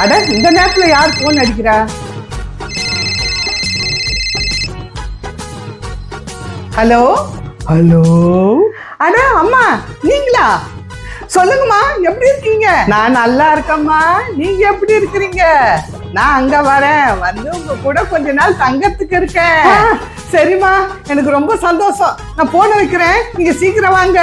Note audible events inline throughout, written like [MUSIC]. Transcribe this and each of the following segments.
அட இந்த நேரத்துல யார் போன் அடிக்கிறா? ஹலோ ஹலோ அட அம்மா நீங்களா? சொல்லுங்கம்மா எப்படி இருக்கீங்க? நான் நல்லா இருக்கேம்மா. நீங்க எப்படி இருக்கிறீங்க? நான் அங்க வரேன். வந்து உங்க கூட கொஞ்ச நாள் தங்கறதுக்கு இருக்கேன். சரிம்மா எனக்கு ரொம்ப சந்தோஷம். நான் போன வைக்கிறேன். நீங்க சீக்கிரம் வாங்க.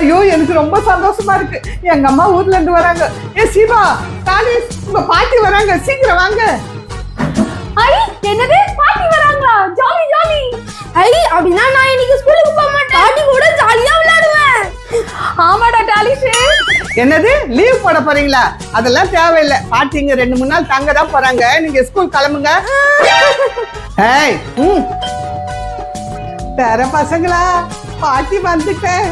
ஐயோ எனக்கு ரொம்ப சந்தோஷமா இருக்கு. எங்க அம்மா ஊர்ல இருந்து வராங்க. ஏ சிவா தானேஷ் உங்க பாட்டி வராங்க. சீக்கிரம் வாங்க. என்னது? பாட்டி வராங்களா? என்னது? லீவ் போட போறீங்களா? அதெல்லாம் தேவையில்லை. பாட்டிங்க ரெண்டு மூணு நாள் தங்க தான் போறாங்க. நீங்க ஸ்கூல் கிளம்புங்க. ஏய் ம். பேர பசங்களா பாட்டி வந்துட்டேன்!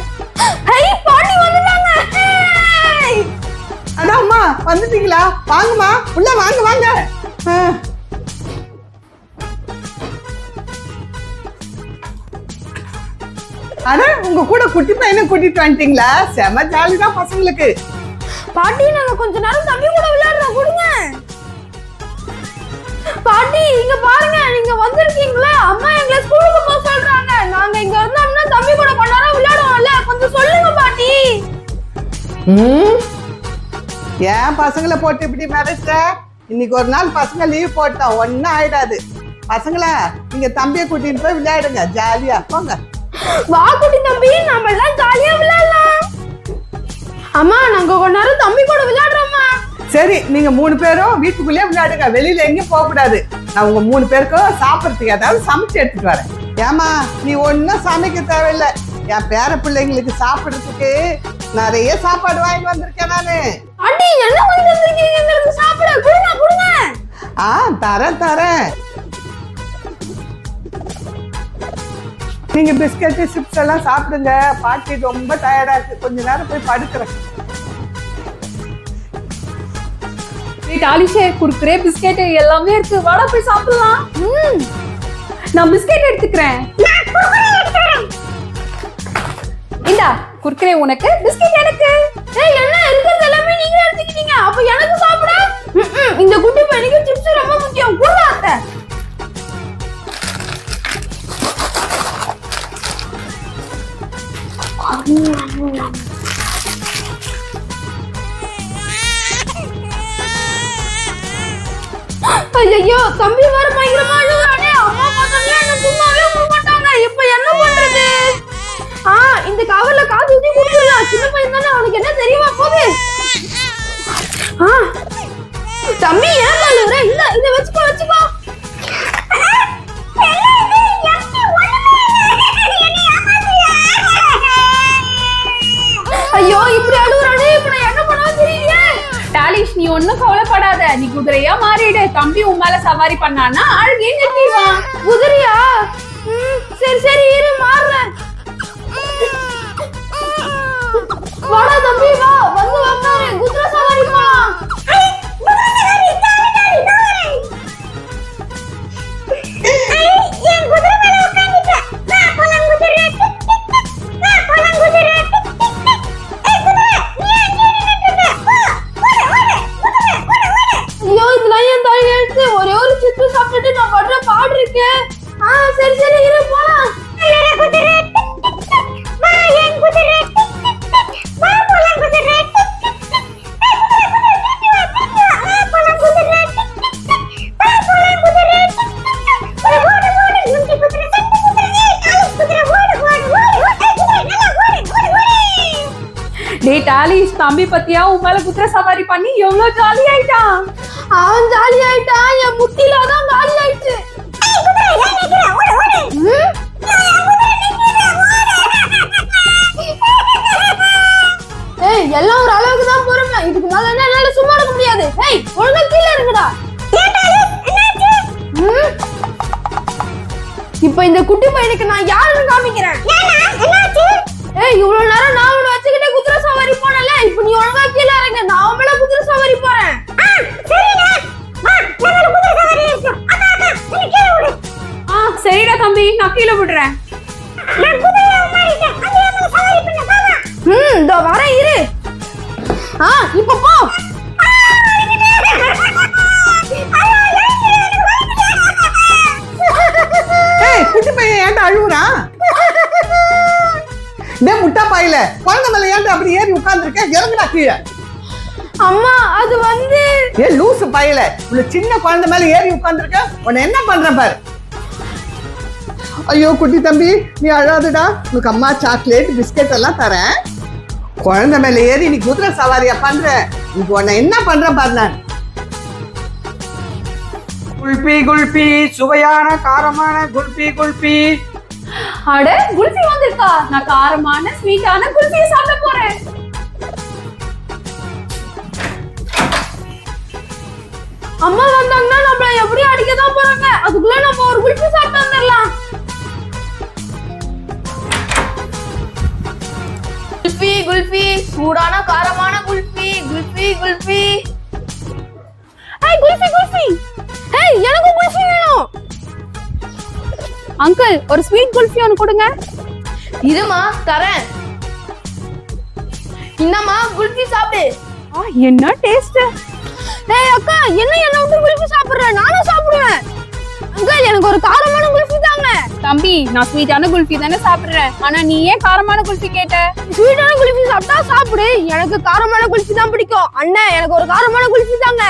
அதான் அம்மா வந்துட்டீங்களா? வாங்கம்மா உள்ள வாங்க வாங்க. ஆ. அட உங்க கூட குட்டி பையனை கூட்டிட்டு வந்துட்டீங்களா? செம ஜாலி தான் பசங்களுக்கு. பாட்டி நாங்க கொஞ்ச நேரம் தம்பி கூட விளையாடுறோம் கொடுங்க. பாட்டி இங்க பாருங்க நீங்க வந்திருக்கீங்களா? அம்மா எங்களை ஸ்கூலுக்கு போக சொல்றாங்க. நாங்க இங்க இருந்தோம்னா தம்பி கூட கொஞ்ச நேரம் விளையாடுவோம்ல கொஞ்சம் சொல்லுங்க பாட்டி. ம்? ஏன் பசங்களை போட்டு இப்படி மிரட்டுற? இன்னைக்கு ஒரு நாள் பசங்க லீவ் போட்டோம் ஒன்னும் ஆயிடாது. பசங்களா நீங்க தம்பியை கூட்டிட்டு போய் விளையாடுங்க ஜாலியா போங்க வா குட்டி தம்பி நம்ம எல்லாம் ஜாலியா விளையாடலாம். அம்மா நாங்க கொஞ்ச நேரம் தம்பி கூட விளையாடுறோம்மா. சரி நீங்க மூணு பேரும் வீட்டுக்குள்ளேயே விளையாடுங்க. வெளியில எங்கேயும் போக கூடாது. நான் உங்க மூணு பேருக்கும் சாப்பிடறதுக்கு ஏதாவது சமைச்சு எடுத்துட்டு வரேன். ஏமா நீ ஒன்னும் சமைக்க தேவையில்லை. என் பேர பிள்ளைங்களுக்கு சாப்பிடுறதுக்கு நிறைய சாப்பாடு வாங்கிட்டு வந்திருக்கேன் நானு. ஆண்டி என்ன வாங்கி வந்திருக்கீங்க? எங்களுக்கு சாப்பிட கொடுங்க கொடுங்க. ஆ தரேன் தரேன். நீங்க பிஸ்கட் சிப்ஸ் எல்லாம் சாப்பிடுங்க. பாட்டி ரொம்ப டயர்டா இருக்கு. கொஞ்ச நேரம் போய் படுக்கிறேன். டாலிஷே குர்குரே பிஸ்கெட் எல்லாமே இருக்கு. வாடா போய் சாப்பிடலாம். ம். நான் பிஸ்கெட் எடுத்துக்கிறேன். இந்தா குர்குரே உனக்கு. பிஸ்கெட் எனக்கு. ஏய் என்ன இருக்கிறது எல்லாமே நீங்க எடுத்துக்கிட்டீங்க அப்ப எனக்கு சாப்பிட. இந்த குட்டி பையனுக்கு ஐயோ தம்பி வேற பயங்கரமா அழுகுறானே. அம்மா பக்கத்துல என்ன சும்மாவே விட மாட்டாங்க. இப்ப என்ன பண்றது? ஆ இந்த கவர்ல காசு ஊத்தி குடுத்துடலாம் சின்ன பையன் தானே அவனுக்கு என்ன தெரியுமா போகுது? ஆ தம்பி ஏன் நீ ஒண்ணும் கவலைப்படாத நீ குதிரையா மாறிடு. தம்பி உன் மேல சவாரி பண்ணானா அழுகே நிறுத்திடுவான். குதிரையா? சரி சரி இரு மாறுறேன். வாடா தம்பி சரி சரி இரு போலாம். டேய் டாலிஷ் தம்பி பத்தியா? உன் மேல குதிரை சவாரி பண்ணி எவ்வளவு ஜாலி ஆயிட்டான் அவன் ஜாலி ஆயிட்டான் என் முட்டில தான் [LAUGHS] எல்லாம் ஒரு அளவுக்கு தான் பொறுமை. இதுக்கு மேல என்ன என்னால சும்மா இருக்க முடியாது. ஏய் ஒழுங்கா கீழே இருக்குடா? இப்ப இந்த குட்டி பையனுக்கு நான் யாருன்னு காமிக்கிறேன்? ஏய் இவ்வளவு கீழே விடுறேன் ம் இதோ வரேன் இரு. ஆ இப்போ போ. குட்டி பையன் ஏன்டா அழுவுறான் டேய் முட்டா பாயில. குழந்தை மேல ஏன்டா அப்படி ஏறி உட்கார்ந்துருக்க? இறங்குடா கீழே. அம்மா அது வந்து ஏ லூசு பாயில. இவ்வளவு சின்ன குழந்தை மேல ஏறி உட்கார்ந்துருக்க? உன்னை என்ன பண்ற பாரு. ஐயோ குட்டி தம்பி நீ அழாதுடா. உனக்கு அம்மா சாக்லேட் பிஸ்கட் எல்லாம் தரேன். குழந்தை மேல ஏறி நீ குதிரை சவாரியா பண்ற? இன்னைக்கு உன்னை என்ன பண்ற பாருங்க குல்பி குல்பி சுவையான காரமான குல்பி குல்பி. அட குல்பி வந்திருக்கா. நான் காரமான ஸ்வீட்டான குல்ஃபியை சாப்பிட போறேன். அம்மா வந்தாங்கன்னா நம்மள எப்படி அடிக்க தான் போறாங்க? அதுக்குள்ள நம்ம ஒரு குல்பி சாப்பிட்டு வந்துடலாம். குல்ஃபி சூடான காரமான குல்ஃபி குல்ஃபி குல்ஃபி. ஏய் குல்ஃபி குல்ஃபி. ஏய் எனக்கு குல்ஃபி வேணும். அங்கிள் ஒரு ஸ்வீட் குல்ஃபி ஒன்று கொடுங்க. இருமா தரேன். என்னம்மா குல்ஃபி சாப்பிடு. ஆ, என்ன டேஸ்ட் டேய் அக்கா என்ன என்ன விட்டு குல்ஃபி சாப்பிடுற? நானும் சாப்பிடுவேன். அங்கிள் எனக்கு ஒரு காரமான குல்ஃபி தம்பி நான் ஸ்வீட்டான குல்ஃபி தானே சாப்பிடுறேன். ஆனா நீ ஏன் காரமான குல்ஃபி கேட்ட? ஸ்வீட்டான குல்ஃபி சாப்பிட்டா சாப்பிடு. எனக்கு காரமான குல்ஃபி தான் பிடிக்கும். அண்ணன் எனக்கு ஒரு காரமான குல்ஃபி தாங்க.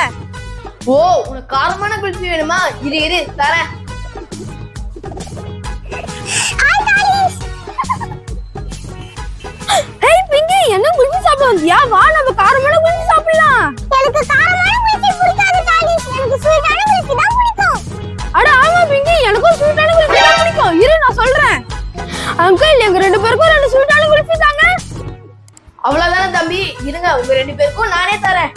ஓ உனக்கு காரமான குல்ஃபி வேணுமா? இரு இரு தரேன். இரு நான் சொல்றேன். அங்கிள் எங்க ரெண்டு பேருக்கும் ரெண்டு ஸ்வீட்டான குல்ஃபி தாங்க அவ்வளவுதானே தம்பி? இருங்க உங்க ரெண்டு பேருக்கும் நானே தரேன்.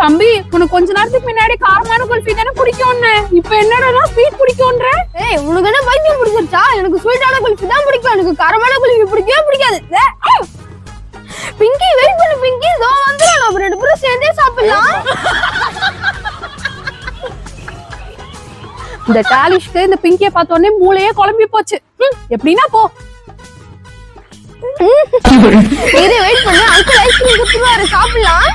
தம்பி உனக்கு கொஞ்ச நேரத்துக்கு முன்னாடி காரமான குல்ஃபி தானே பிடிக்கும்னு இப்போ என்னடா ஸ்வீட் பிடிக்கும்ன்ற ஏய் உனக்கு என்ன பைத்தியம் பிடிச்சிருச்சா? எனக்கு ஸ்வீட்டான குல்ஃபி தான் பிடிக்கும். எனக்கு காரமான குல்ஃபி பிடிக்கவே பிடிக்காது. பிங்கி வெயிட் பண்ணு பிங்கி. இதோ வந்துடும் நம்ம ரெண்டு பேரும் சேர்ந்தே சாப்பிடலாம். இந்த டாலிஷ்க்கு இந்த பிங்கிய பார்த்த உடனே மூளையே குழம்பி போச்சு. எப்படின்னா போ. இது வெயிட் பண்ணு அங்கிள் ஐஸ்கிரீம் கொடுத்துருவாரு சாப்பிடலாம்.